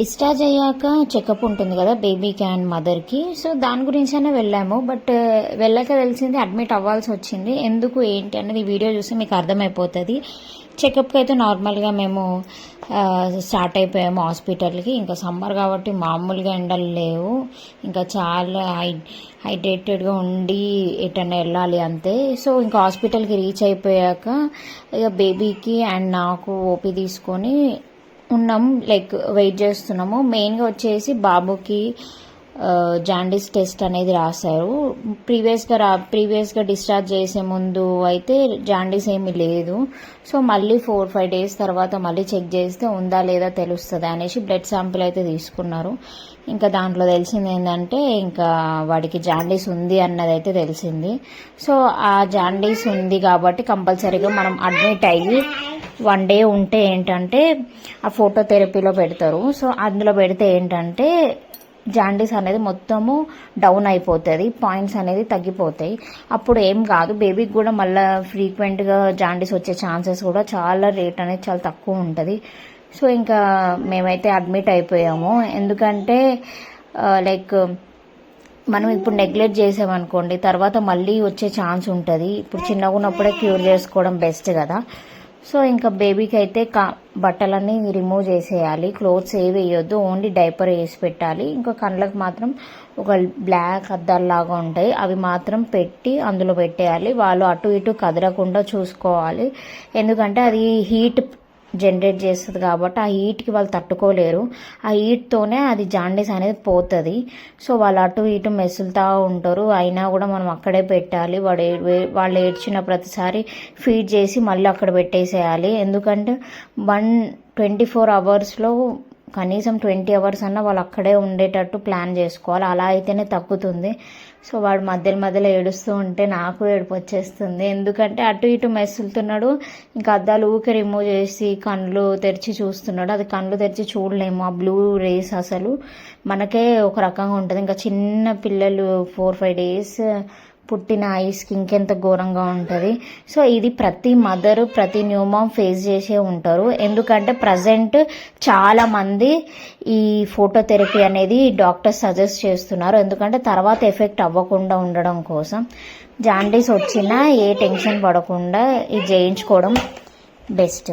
Discharge అయ్యాక checkup ఉంటుంది కదా బేబీకి అండ్ మదర్కి సో దాని గురించైనా వెళ్ళాము. బట్ uh, వెళ్ళాక తెలిసింది అడ్మిట్ అవ్వాల్సి వచ్చింది. ఎందుకు ఏంటి అనేది వీడియో చూస్తే మీకు అర్థమైపోతుంది. చెకప్కి అయితే నార్మల్గా మేము స్టార్ట్ అయిపోయాము హాస్పిటల్కి ఇంకా సమ్మర్ కాబట్టి మామూలుగా ఎండలు లేవు. ఇంకా చాలా హై హైడ్రేటెడ్గా ఉండి ఎటన్నా వెళ్ళాలి అంతే. సో ఇంకా హాస్పిటల్కి రీచ్ అయిపోయాక ఇక బేబీకి అండ్ నాకు ఓపీ తీసుకొని ఉన్నాం లైక్ వెయిట్ చేస్తున్నాము. మెయిన్గా వచ్చేసి బాబుకి జాండీస్ టెస్ట్ అనేది రాశారు. ప్రీవియస్గా రా ప్రీవియస్గా డిశ్చార్జ్ చేసే ముందు అయితే జాండీస్ ఏమీ లేదు. సో మళ్ళీ ఫోర్ ఫైవ్ డేస్ తర్వాత మళ్ళీ చెక్ చేస్తే ఉందా లేదా తెలుస్తుంది అనేసి బ్లడ్ శాంపిల్ అయితే తీసుకున్నారు. ఇంకా దాంట్లో తెలిసింది ఏంటంటే ఇంకా వాడికి జాండీస్ ఉంది అన్నది అయితే తెలిసింది. సో ఆ జాండీస్ ఉంది కాబట్టి కంపల్సరీగా మనం అడ్మిట్ అయ్యి వన్ డే ఉంటే ఏంటంటే ఆ ఫోటోథెరపీలో పెడతారు. సో అందులో పెడితే ఏంటంటే జాండీస్ అనేది మొత్తము డౌన్ అయిపోతుంది పాయింట్స్ అనేది తగ్గిపోతాయి. అప్పుడు ఏం కాదు బేబీకి కూడా మళ్ళీ ఫ్రీక్వెంట్గా జాండీస్ వచ్చే ఛాన్సెస్ కూడా చాలా రేట్ అనేది చాలా తక్కువ ఉంటుంది. సో ఇంకా మేమైతే అడ్మిట్ అయిపోయాము. ఎందుకంటే లైక్ మనం ఇప్పుడు నెగ్లెక్ట్ చేసామనుకోండి తర్వాత మళ్ళీ వచ్చే ఛాన్స్ ఉంటుంది. ఇప్పుడు చిన్నగా ఉన్నప్పుడే క్యూర్ చేసుకోవడం బెస్ట్ కదా. సో ఇంకా బేబీకి అయితే కా బట్టలన్నీ రిమూవ్ చేసేయాలి. క్లోత్స్ ఏవి వేయొద్దు ఓన్లీ డైపర్ వేసి పెట్టాలి. ఇంకా కళ్ళకి మాత్రం ఒక బ్లాక్ అద్దాల్లాగా ఉంటాయి. అవి మాత్రం పెట్టి అందులో పెట్టేయాలి. వాళ్ళు అటు ఇటు కదలకుండా చూసుకోవాలి. ఎందుకంటే అది హీట్ జనరేట్ చేస్తుంది కాబట్టి ఆ హీట్కి వాళ్ళు తట్టుకోలేరు. ఆ హీట్తోనే అది జాండీస్ అనేది పోతుంది. సో వాళ్ళు అటు ఇటు మెసులుతూ ఉంటారు. అయినా కూడా మనం అక్కడే పెట్టాలి. వాడు ఏ- వే- వాళ్ళు ఏడ్చిన ప్రతిసారి ఫీడ్ చేసి మళ్ళీ అక్కడ పెట్టేసేయాలి. ఎందుకంటే వన్ ట్వంటీ ఫోర్ అవర్స్లో కనీసం ట్వంటీ అవర్స్ అన్నా వాళ్ళు అక్కడే ఉండేటట్టు ప్లాన్ చేసుకోవాలి. అలా అయితేనే తగ్గుతుంది. సో వాడు మధ్యలో మధ్యలో ఏడుస్తూ ఉంటే నాకు ఏడుపు వచ్చేస్తుంది. ఎందుకంటే అటు ఇటు మెసులుతున్నాడు. ఇంకా అద్దాలు ఊకే రిమూవ్ చేసి కళ్ళు తెరిచి చూస్తున్నాడు. అది కళ్ళు తెరిచి చూడలేము. ఆ బ్లూ రేస్ అసలు మనకే ఒక రకంగా ఉంటుంది. ఇంకా చిన్న పిల్లలు ఫోర్ ఫైవ్ డేస్ పుట్టిన ఐస్కి ఇంకెంత ఘోరంగా ఉంటుంది. సో ఇది ప్రతి మదర్ ప్రతి న్యూమామ్ ఫేస్ చేసే ఉంటారు. ఎందుకంటే ప్రజెంట్ చాలామంది ఈ ఫోటోథెరపీ అనేది డాక్టర్స్ సజెస్ట్ చేస్తున్నారు. ఎందుకంటే తర్వాత ఎఫెక్ట్ అవ్వకుండా ఉండడం కోసం. జాండీస్ వచ్చినా ఏ టెన్షన్ పడకుండా ఇది చేయించుకోవడం బెస్ట్.